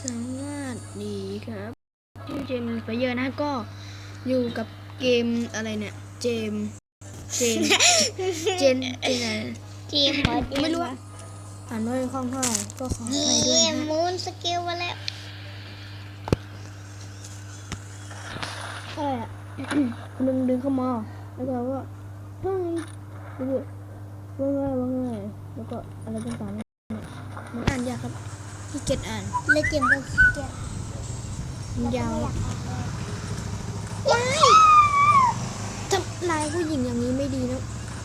สวัสดีครับชื่อเจมส์ไปเยอะนะก็อยู่กับเกมอะไรเนี่ย เจมส์เจนเจนเจนอะไรทีมหัวเดียวไม่รู้อะอ่านไม่คล่องเท่าไหร่ก็ขออเยี่ภัยด้วยยมนะมูนสกิลมาแล้วอะไรอะคนหนึงดึงเข้ามาแล้วก็ว่าเฮ้ยดูดิว่าไงว่าไงแล้วก็อะไรต่างๆเนี่ยมันอ่านยากครับ พี่เกียจอ่านเล่นเกมก็ขี้เกียจมันยาวไม่อยากอ่านเลยว้ายทำลายผู้หญิงอย่างนี้ไม่ดีนะ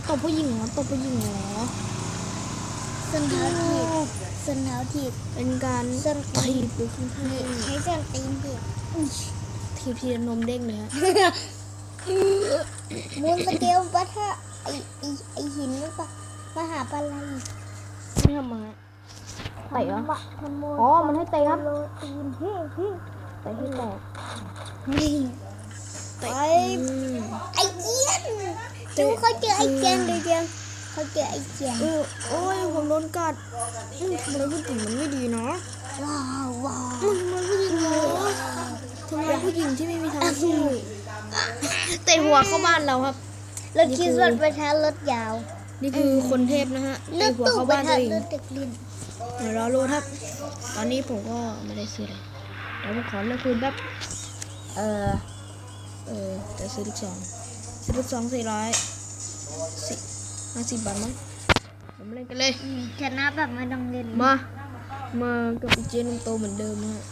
ตบผู้หญิงเหรอตบผู้หญิงเหรอส้นเท้าถีบส้นเท้าถีบเป็นการส้นตีถีนบหรือข้างใช้ส้นตีนถีบอุ๊ยๆถีบทีละนมเด้งเลยฮะมูนสกิลปะถ้าไอไอไอหินหรือเปล่ามาหาปลาไหลไม่ทำมา เตะเหรอขโมยอ๋อ มันให้เตะครับโรตีนเฮ้เฮ้เตะให้แตกนี่เตะไปอืมไอเจียนดูเขาเจอไอเจียนดูเจียนเขาเจอไอเจียนเออโอ้ยผมโดนกัดอืมทำอะไรผู้หญิงมันไม่ดีเนาะว้าวว้าวมันทำอะไรผู้หญิงเหรอทำอะไรผู้หญิงที่ไม่มีทางสู้เตะหัวเข้าบ้านเราครับรถคิดรถประทัดรถยาว นี่คือคนเทพนะฮะรเตะถหัวตู้เข้าประบ้านตัทัวดเองรถ เด็กลินเดี๋ยวรอรู้ครับ ตอนนี้ผมก็ไม่ได้ซื้อเลยเดี๋ยวผมขอเลือกคืนแป๊บ เออเออจะซื้อลูกซองซื้อลูกซองสี่ร้อยสิห้าสิบบาทมั้งผมเล่นกันเลยอืมชนะแบบไม่ต้องเล่นมา มากับอีเจนมโตเหมือนเดิมนะฮะ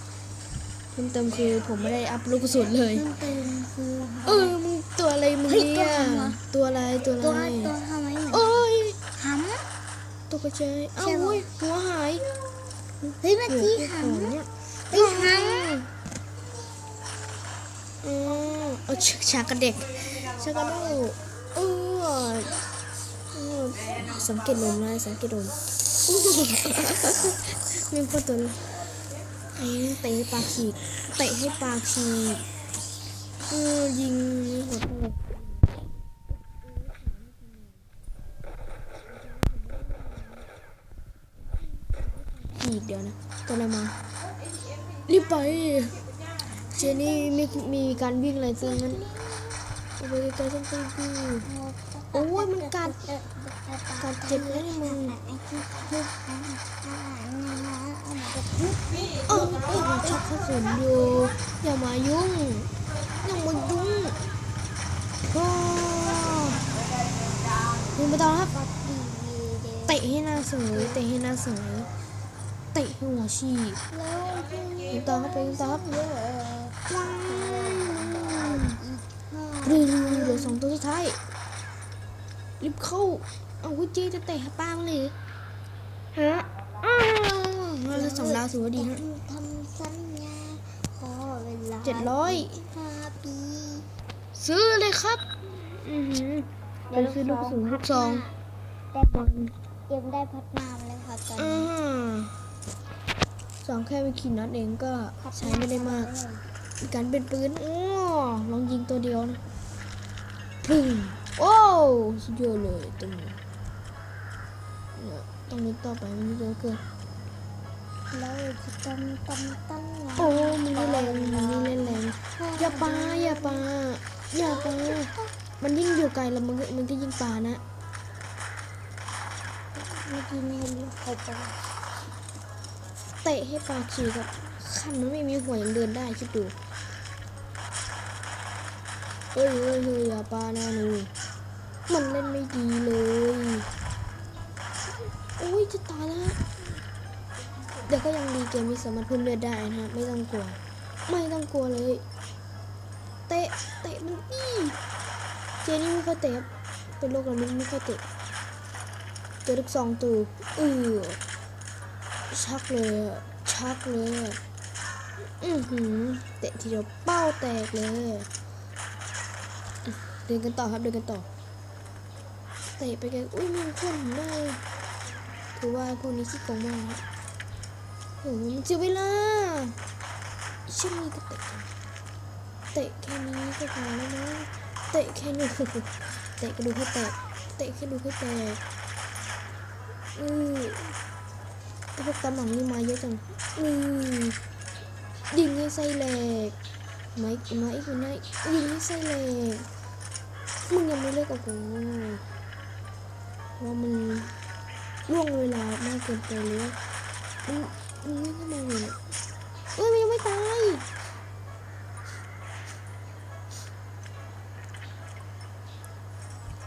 เพิ่มเติมคือผมไม่ได้อัพลูกกระสุนเลยเพิ่มเติมคือเออมึงตัวอะไรมึงเฮ้ยเนี่ยตัวอะไรวะตัวอะไรตัว กระเจยเอ้าใช่ปะอุ้ยหัวหายำเฮ้ยเมื่อกี้หหัวเนี่ยำเฮ้ยหอ๋อเอาชชากระเด็กชากระโดดเออเออสังเกตลมนะสังเกตลมมีคนตัวเลยไอ้เตะให้ปากฉีกเตะให้ปากฉีกเออยิงหัวแต กฉีกเดี๋ยวนะตัวอะไรมารีบไปเจนี่มีมีการวิ่งอะไรซะงั้นเอาไปไกลๆต้องไปดูโอ้ยมันกัดกัดเจ็บแล้วเนี่ยมึงเออเออมันชักกระสุนอยู่อย่ามายุ่งอย่ามายุ่งโอ้ยิงไปต่อครับเตะให้หน้าเสยเตะให้หน้าเสย เตะให้หัวฉีกยิงต่อครับไปยิงต่อครับว้าวรีวิวเหลือสองตัวสุดท้ายรีบเข้าเอาวิจีจะเตะป้างเลยฮะอ้าวเราจะสองดาวถือว่าดีฮะทำสัญญาขอเวลาเจ็ดร้อยห้าปีซื้อเลยครับอือหือเดี๋ยวซื้อลูกสูงลูกซองได้พัดเตรียมได้พัดน้ำเลยค่ะตอนอ่านี้ สองแค่ไม่ขี่นัดเองก็ใช้ไม่ได้มาก การเป็นปืนโอ้ลองยิงตัวเดียวนะพึ่งโอ้สุดยอดเลยตรงนี้เนี่ยต้องนึกต่อไปมันเยอะเกินแล้วจะจำตำตั้งหลังโอ้มึงนี่แรงมึงนี่เล่นแรงอย่าปาอย่าปาอย่าปามันยิ่งอยู่ไกลแล้วมันก็มันก็ยิ่งปานะเมื่อกี้ไม่เห็นใครจะ เตะให้ปลากฉีกกับขันมันไม่มีหัวยังเดินได้คิดดูเอ้ยเอ้ยเฮ้ยอย่าปานะหนูมันเล่นไม่ดีเลยโอ้ยจะตายแล้วเดี๋ยวก็ยังดีเกมนี้สามารถพิ่มเลือดได้นะไม่ต้องกลัว ไม่ต้องกลัวเลย เตะเตะมันอีเจนี่ไม่ค่อยเตะเป็นโรคระลึกไม่ค่อยเตะเจอลูกซองตูเออ ชักเลยอะชักเลยอือหือเตะทีเดียวเป้าแตกเลยเดินกันต่อครับเดินกันต่อเตะไปไกลอุ้ยมีคนได้ถือว่าพวกนี้ขี้โกงมากครับโอ้โหมันเสียเวลาช่วงนี้ก็เตะเตะแค่นี้ก็พอแล้วนะเตะแค่นี้เตะกระดูกให้แตกเตะแค่ดูให้แตกอือ พวกตำหนังนี่มาเยอะจังอือยิงให้ไส้แหลกมาอีกมาอีกมาอีกยิงให้ไส้แหลกมึงยังไม่เลิกกับกูว่ามันล่วงเวลามากเกินไปแล้วมึงมึงไม่ทำไมเนี่ยเอ้ยมันยังไม่ตาย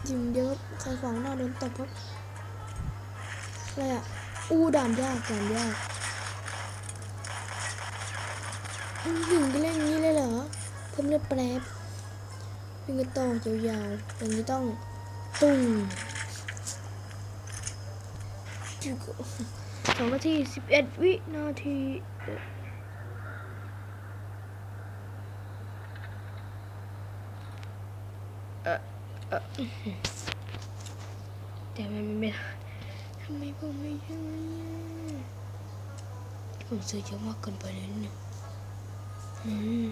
ยิงเยอะใครขวางหน้าโดนตบครับอะไรอะ อู้ด่านยากด่านยากอืมยิงกันเล่นองนี้เลยเหรอเพิ่มเลือดแป๊บวิ่งกันต่อยาวๆอย่างนี้ต้องตุ้งจุกสองนาทีสิบเอ็ดวินาทีเออเอออื้อหือแต่มันไม่ได้ ทำไมผมไม่ใช่อะผมซื้อเยอะมากเกินไปเลยเนี่ยอืม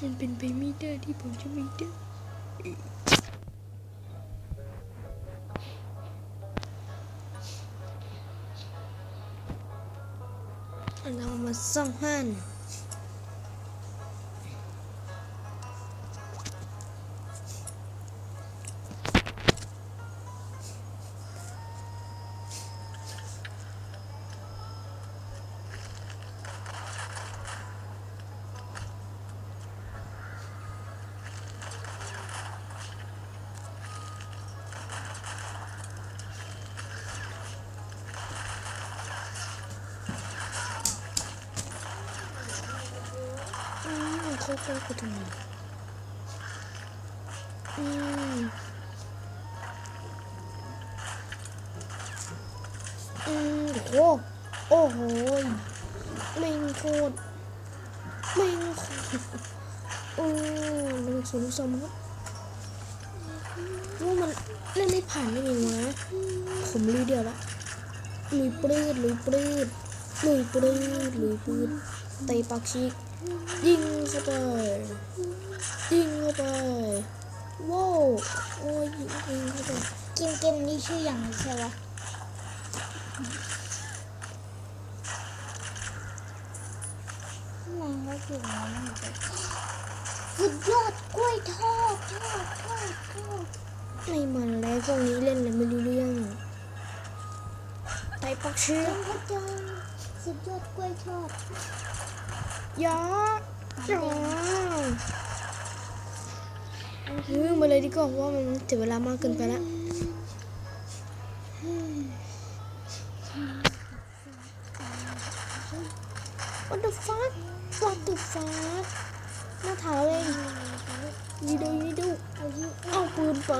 มันเป็นไปไม่ได้ที่ผมจะไม่ได้เรามาซ่องหัน มเข้าไปกูทำไมอืมอืมโอ้โหโอ้โหแม่โคตรแม่โคตรโอ้ลูกสูงสมครับว่ามันเล่นไม่ผ่านไม่มีวะผมลุยเดียวละลุยปลื้ดลุยปลื้ดลุยปลื้ดลุยปลื้ด ตะปากชีกยิงเข้าไปยิงเข้าไปว้าวโอ้ยยิงยิงเข้าไปเกมเกมนี้ชื่ออย่างไรใช่ปะมันก็คืออะไรไม่รู้สุดยอดกล้วยทอดทอดทอดทอดไม่มันแล้วพวกนี้เล่นเลยไม่รู้เรื่องไตปักเชื่อจั อดกล้วยทอดยาจ้าวิ่งมาเลยดีกว่าเพราะว่ามันเสียเวลามากเกินไปแล้ว What the fuck What the fuck หน้าเท้าเลยยีดูยีดูอายุเอาปืนไป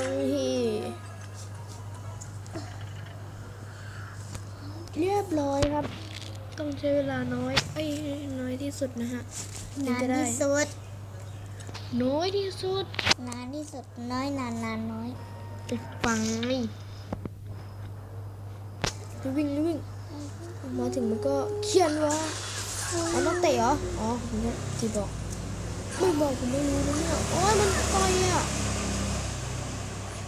เรียบร้อยครับ ต้องใช้เวลาน้อยไอ้ยน้อยที่สุดนะฮะถึงนานจะได้ที่สุด น้อยที่สุด นานที่สุดน้อยนานนานน้อยไปฟังนี่ไปวิ่งวิ่งมาถึงมันก็เขียนว่าเอานักเตะเหรอ อ๋อผมเนี่ยที่บอกไม่บอกผมไม่รู้นะเนี่ยโอ้ยมันต่อยอะ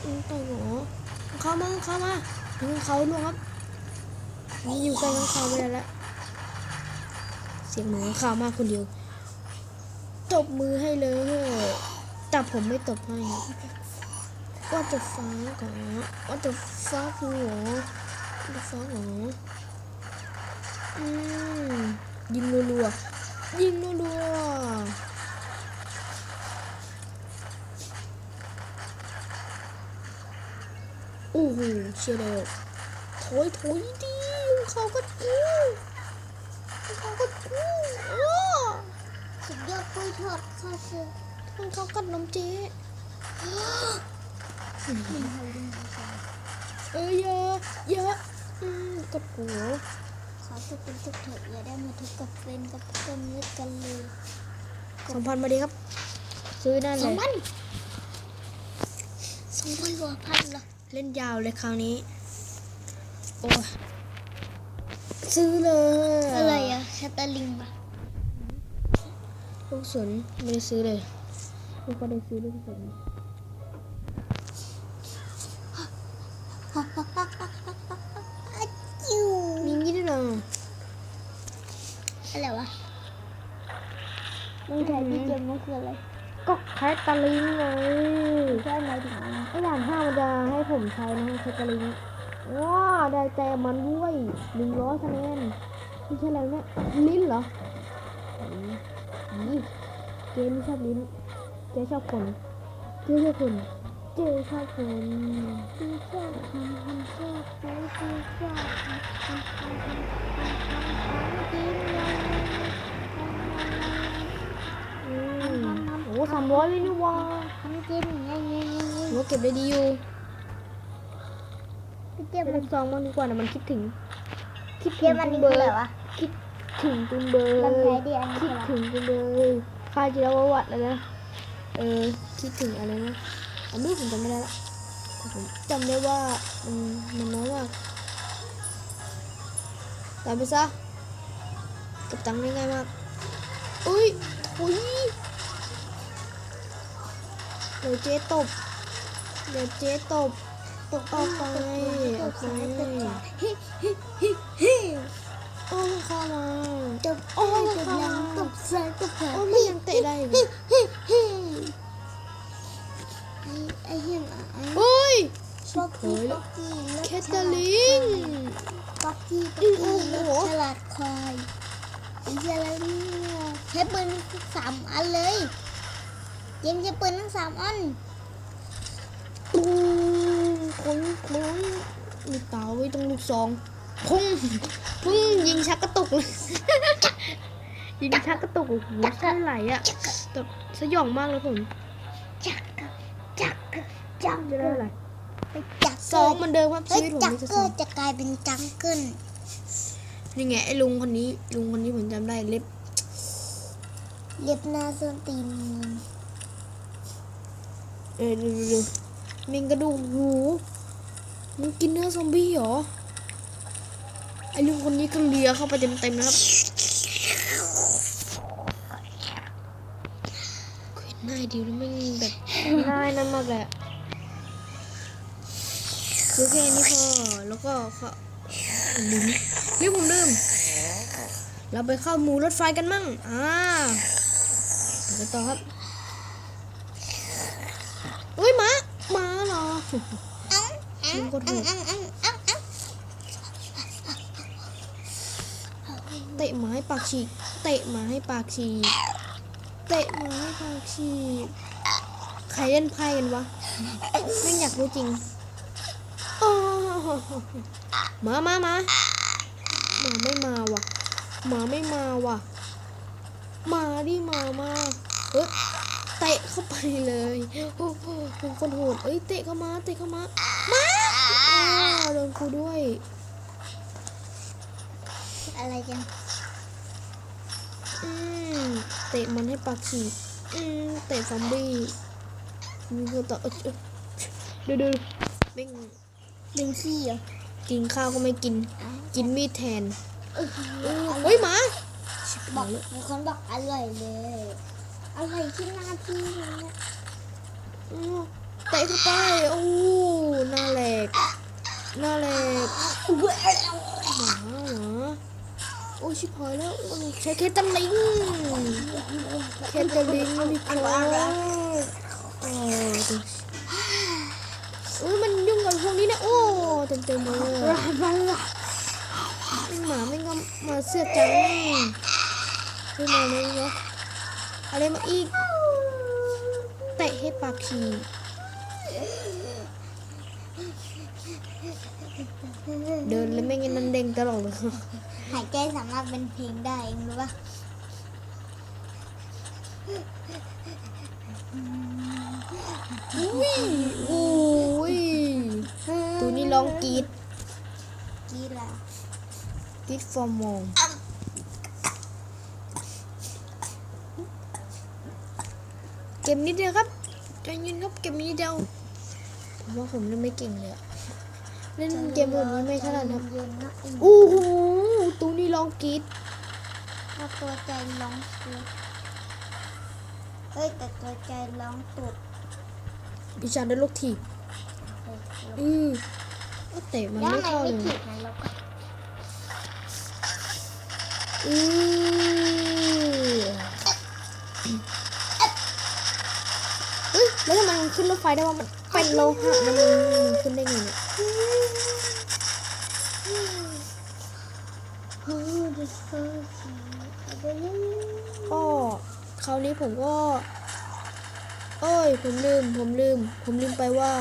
มันต่อยเหรอเข้ามาเข้ามาถึงเขาล่วงครับ นี่อยู่ใกล้ข้างเขาไม่ได้แล้ว เสียงหมูข้าวมากคนเดียว ตบมือให้เลย แต่ผมไม่ตบให้ว่าจะฟ้าก่อนว่าจะฟ้าคือหรอจะฟ้าหรออืมยิงรัวๆยิงรัวๆโอ้โหเชียร์เลยถอยถอยดีเขาก็กู เขาก็กูอ้สุดยอดกล้วยทอดข้าวเสือมันเขากัดนมเจ๊เอ้ยเยอะเยอะอืมกัดหัวขอทุกเป็นทุกเถิดอย่าได้มาทุกกับเป็นกับเป็นเลือดกันเลยสองพันมาดีครับ ซื้อได้เลยสองพันสองพันกว่าพันเหรอเล่นยาวเลยคราวนี้ โอ้ ซื้อเลยอะไรอะแคตเตอร์ลิงปะลูกสนไม่ได้ซื้อเลยลูกก็ได้ซื้อลูกสนจิวมีงี้ด้วยเหรออะไรวะมึงใช้ที่เกมมันคืออะไรก็แคตตาลิงไงใช่ไหมถึงอะไรไอ้ด่านห้ามันจะให้ผมใช้นะแคตตาลิง ว้าได้แต่มันด้วยหนึ่งร้อยคะแนนไม่ใช่อะไรเนี่ยลิ้นเหรออืมนี่เกมชอบลิ้นเจ๊ชอบคนเจ๊ชอบคนเจ๊ชอบคนที่ชอบทำทำชอบใช้ที่ชอบทำทำทำทำทำทำทำกินเลยอืมโอ้สามร้อยเลยนี่วะทำกินไงไงไงไงโอ้เก็บได้ดีอยู่ พี่เกเก็มบมัเลนขสองบ้างดีกว่านะมันคิดถึง คิดเกถึมงมันจุนี่งเบคือออะไรร์วะคิดถึงจุงเบอร์ลำไส้ดีอันนี้คิดคืออะไรถึงจุงเบอร์ค่าจิรวัตรนะนะเออคิดถึงอะไรนะอันนี้ผมจำไม่ได้ละแต่ผมจำได้ว่ามันมันน้อยมากตามไปซะเก็บตังค์ได้ง่ายมากอุ้ยถุยเดี๋ยวเจ๊ตบเดี๋ยวเจ๊ตบ ตกออกไปออกซ้ายตไปกขวาเฮ้เฮ้เฮ้เฮ้โอ้เข้ามาตบโอ้ตบหลังตบซ้ายตบขวาโอ้ไม่ยังเตะได้ฮ้เฮ้เฮ้ไอ้ไอ้เหี้ยไอ้โอ้ยป๊อกกี้ป๊อกกี้แคทเธอรีนป๊อกกี้ป๊อกโอ้กี้รถฉลาดควายไอ้เหี้ยอะไรเนี่ยใช้ปืนสามอันเลยเยังจะปืนทั้งสามอันตูมคนคน มีเตาไว้ตรงลูกซองพุ่งพุ่งยิงชักกระตุกเลยยิงชักกระตุกโอ้โหเส้นไหลอะแต่สยองมากเลยผมจักกะจักกะจักจะได้อะไรไปจักซองเหมันเดิมครับเฮ้ชียวิตผมจักมีแต่เกซอองร์จะกลายเป็นจังเกิลนี่ไงไอ้ลุงคนนี้ลุงคนนี้ผมจำได้เล็บ เล็บหน้าส้นตีนมันเออดูดูดูมิงกระดูกหู มึงกินเนื้อซอมบี้เหรอ ไอ้ลุงคนนี้ก็เลียเข้าไปเต็มเต็มๆนะครับเห็นหน้าดิวแล้วมันแบบง่ายนั่นมากเละคือแค่นี้พอ แล้วก็เข้าลืมลืมผมลืม เราไปเข้าหมูรถไฟกันมั่ง อ่าไปต่อครับ อุ้ยหมาหมาเหรอ เอ้าเอ้าลุงกเตะหมาให้ปากฉีกเตะหมาให้ปากฉีกเตะหมาให้ปากฉีกใครเล่นไพ่กันวะไม่อยากรู้จริงมามามาหมาไม่มาว่ะหมาไม่มาว่ะมาดิมามาเฮ้ยเตะเข้าไปเลยโอ้โหคนโหดเอ้ยเตะเข้ามาเตะเข้ามามา โดนกูด้วย อะไรกัน อืมเตะมันให้ปากฉีกอืมเตะซอมบี้มีคนต่อเอ้ยเอ้ยดูดูไม่ดึงขี้เหรอกินข้าวก็ไม่กิน กินมีดแทนเอ้ยเฮ้ยหมาชิบบอหากยแล้วมีคนบอกอร่อยเลยอร่อยที่หน้าที่เนี่ยอ้าวเตะเข้าไป โอ้หน้าแหลก หน้าแหลกหมาหมาโอ้ชิบหายแล้วใช้เคตาลิงเคตาลิงดีกว่าโอ้ดูเอ้ยมันยุ่งกับพวกนี้นะโอ้เต็มเต็มเลยไม่หมาไม่งมมาเสือกจังไม่มาเลยเนาะอะไรมาอีกเตะให้ปากฉี เดินแล้วไม่งั้นนันเด้งตลอดเลยหายใจสามารถเป็นเพลงได้เองรู้ปะอุ้ยอุ้ยตัวนี้ร้องกรีดกีฬากรีดฟอร์มองเก็บนิดเดียวครับใจเย็นครับเก็บนิดเดียวผมว่าผมเล่นไม่เก่งเลยอะ เล่นเกมแบบนี้ไม่ถนัดครับอู้หูตูนี่ร้องกรี๊ดตัวใจร้องสุดเฮ้ยแต่ตัวใจร้องตุดดิฉันได้ลูกถีบอืมเตะมันไม่เข้าเลยอือแล้วทำไมมันขึ้นรถไฟได้ว่ามันเป็นโลหะมันขึ้นได้ไงเนี่ยโอ้ดิสโซอะไรเนี่ยก็คราวนี้ผมก็เอ้ย ผมลืม ผมลืม ผมลืมไปว่า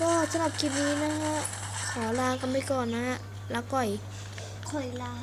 ก็สำหรับคลิปนี้นะฮะ ขอลากันไปก่อนนะฮะแล้วก่อย คอยลา